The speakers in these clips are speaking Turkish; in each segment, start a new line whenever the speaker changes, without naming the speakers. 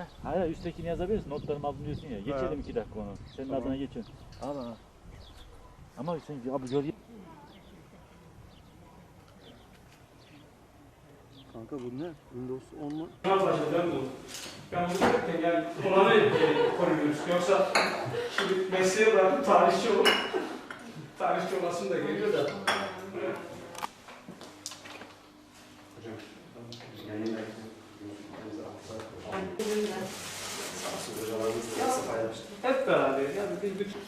He?
Hayır üsttekini yazabilirsin. Notlarımı aldım diyorsun ya. Geçelim iki dakika onu. Senin
Tamam.
adına geçiyorum. Al al. Ama sen abi gölge...
Kanka bu ne? Windows 10 mu?
Yapacağız ben bu? Ben bunu derken yani e, koruyoruz. Yoksa şimdi mesleğe bırakıp tarihçi ol. tarihçi olasım da geliyor da. Hep beraber yani bir bütün.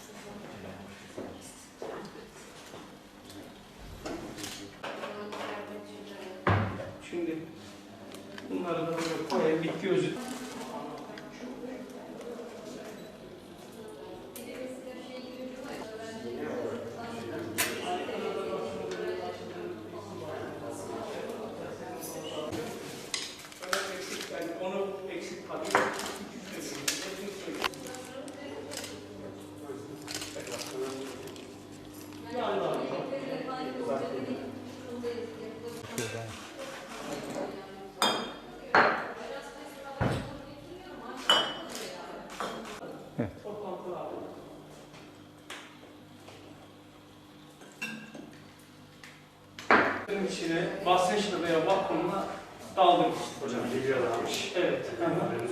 Şimdi bunları da böyle koyayım bitki özü. Bunun içine basınçlı veya vakumla daldım. Hocam geliyorlarmış. Evet. Hı hı.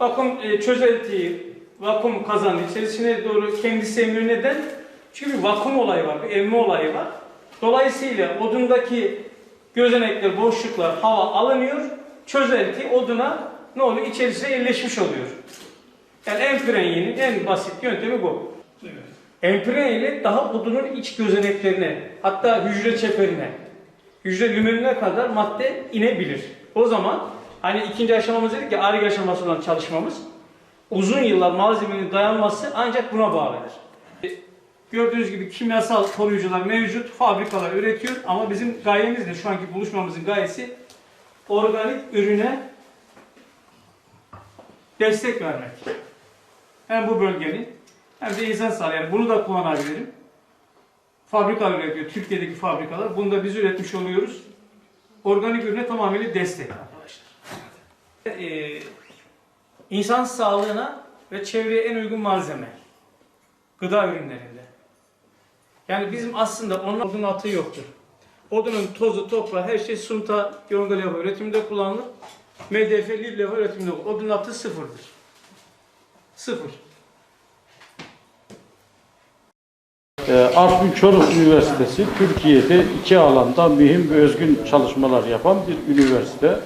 Vakum e, çözeltiyi, vakum kazanı içerisine doğru kendisi emiyor. Neden? Çünkü bir vakum olayı var, bir emme olayı var. Dolayısıyla odundaki gözenekler, boşluklar, hava alınıyor. Çözelti oduna ne oluyor? İçerisine yerleşmiş oluyor. Yani emprenyenin en basit yöntemi bu. Emprenye ile daha odunun iç gözeneklerine, hatta hücre çeperine, hücre lümenine kadar madde inebilir. O zaman hani ikinci aşamamız dedik ya ağrı aşaması olan çalışmamız uzun yıllar malzemenin dayanması ancak buna bağlıdır. E, Gördüğünüz gibi kimyasal koruyucular mevcut, fabrikalar üretiyor ama bizim gayemiz de şu anki buluşmamızın gayesi organik ürüne destek vermek. Hem bu bölgenin hem de insan sağlığı. Yani bunu da kullanabilirim. Fabrikalar üretiyor. Türkiye'deki fabrikalar. Bunu da biz üretmiş oluyoruz. Organik ürüne tamamıyla destek. Ee, insan sağlığına ve çevreye en uygun malzeme. Gıda ürünlerinde. Yani bizim aslında onun odun atığı yoktur. Odunun tozu, toprağı, her şey sunta, yonga levha üretiminde kullanılır. MDF, lif levha üretiminde kullanılır. Odun atığı sıfırdır. Sıfır.
Ee, Artvin Çoruh Üniversitesi Türkiye'de iki alanda mühim ve özgün çalışmalar yapan bir üniversite.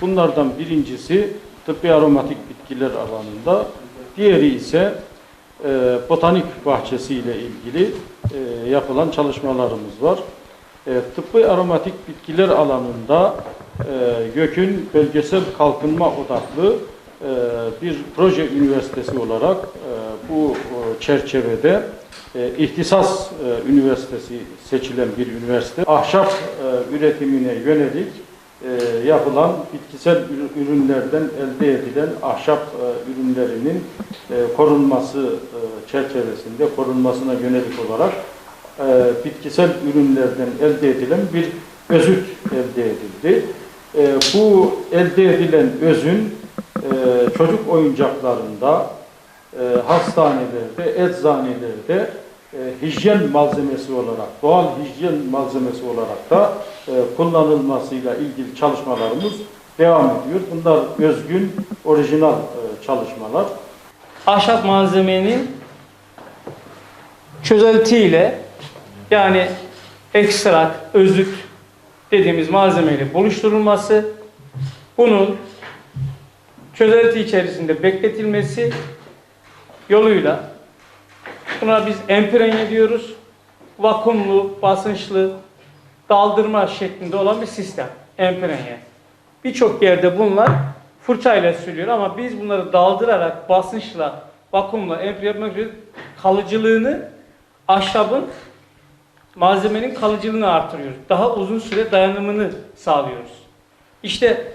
Bunlardan birincisi tıbbi aromatik bitkiler alanında, diğeri ise e, botanik bahçesi ile ilgili e, yapılan çalışmalarımız var. E, tıbbi aromatik bitkiler alanında e, YÖK'ün bölgesel kalkınma odaklı e, bir proje üniversitesi olarak e, bu çerçevede e, ihtisas e, üniversitesi seçilen bir üniversite. Ahşap e, üretimine yönelik e, yapılan bitkisel ürü- ürünlerden elde edilen ahşap e, ürünlerinin e, korunması e, çerçevesinde korunmasına yönelik olarak bitkisel ürünlerden elde edilen bir özüt elde edildi. Bu elde edilen özün çocuk oyuncaklarında, hastanelerde, eczanelerde e, hijyen malzemesi olarak, doğal hijyen malzemesi olarak da e, kullanılmasıyla ilgili çalışmalarımız devam ediyor. Bunlar özgün, orijinal e, çalışmalar.
ahşap malzemenin çözeltiyle yani ekstrak, özüt dediğimiz malzemeyle buluşturulması, bunun çözelti içerisinde bekletilmesi yoluyla buna biz emprenye diyoruz. Vakumlu, basınçlı, daldırma şeklinde olan bir sistem. Emprenye. birçok yerde bunlar fırçayla sürüyor ama biz bunları daldırarak, basınçla, vakumla, empre yapmak üzere kalıcılığını ahşabın malzemenin kalıcılığını artırıyoruz. Daha uzun süre dayanımını sağlıyoruz. İşte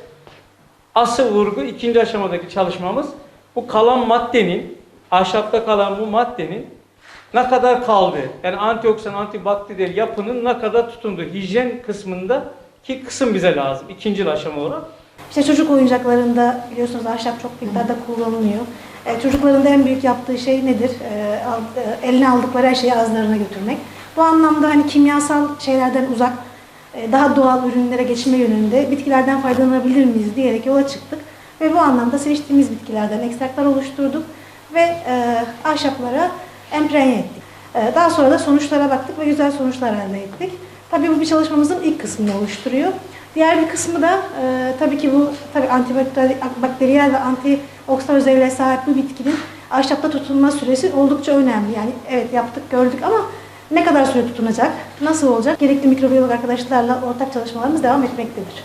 asıl vurgu ikinci aşamadaki çalışmamız bu kalan maddenin, ahşapta kalan bu maddenin ne kadar kaldı? Yani antioksidan, antibakteriyel yapının ne kadar tutundu? Hijyen kısmında ki kısım bize lazım. ikinci aşama olarak.
İşte çocuk oyuncaklarında biliyorsunuz ahşap çok miktarda kullanılıyor. E, çocukların da en büyük yaptığı şey nedir? E, al- e, eline aldıkları her şeyi ağızlarına götürmek. Bu anlamda hani kimyasal şeylerden uzak, e, daha doğal ürünlere geçme yönünde bitkilerden faydalanabilir miyiz diyerek yola çıktık. Ve bu anlamda seçtiğimiz bitkilerden ekstraklar oluşturduk ve e, ahşaplara emprenye ettik. E, daha sonra da sonuçlara baktık ve güzel sonuçlar elde ettik. Tabii bu bir çalışmamızın ilk kısmını oluşturuyor. Diğer bir kısmı da e, tabii ki bu tabii antibakteriyel ve antioksidan özelliğe sahip bu bitkinin ahşapta tutunma süresi oldukça önemli. Yani evet yaptık gördük ama ne kadar süre tutunacak, nasıl olacak? Gerekli mikrobiyolog arkadaşlarla ortak çalışmalarımız devam etmektedir.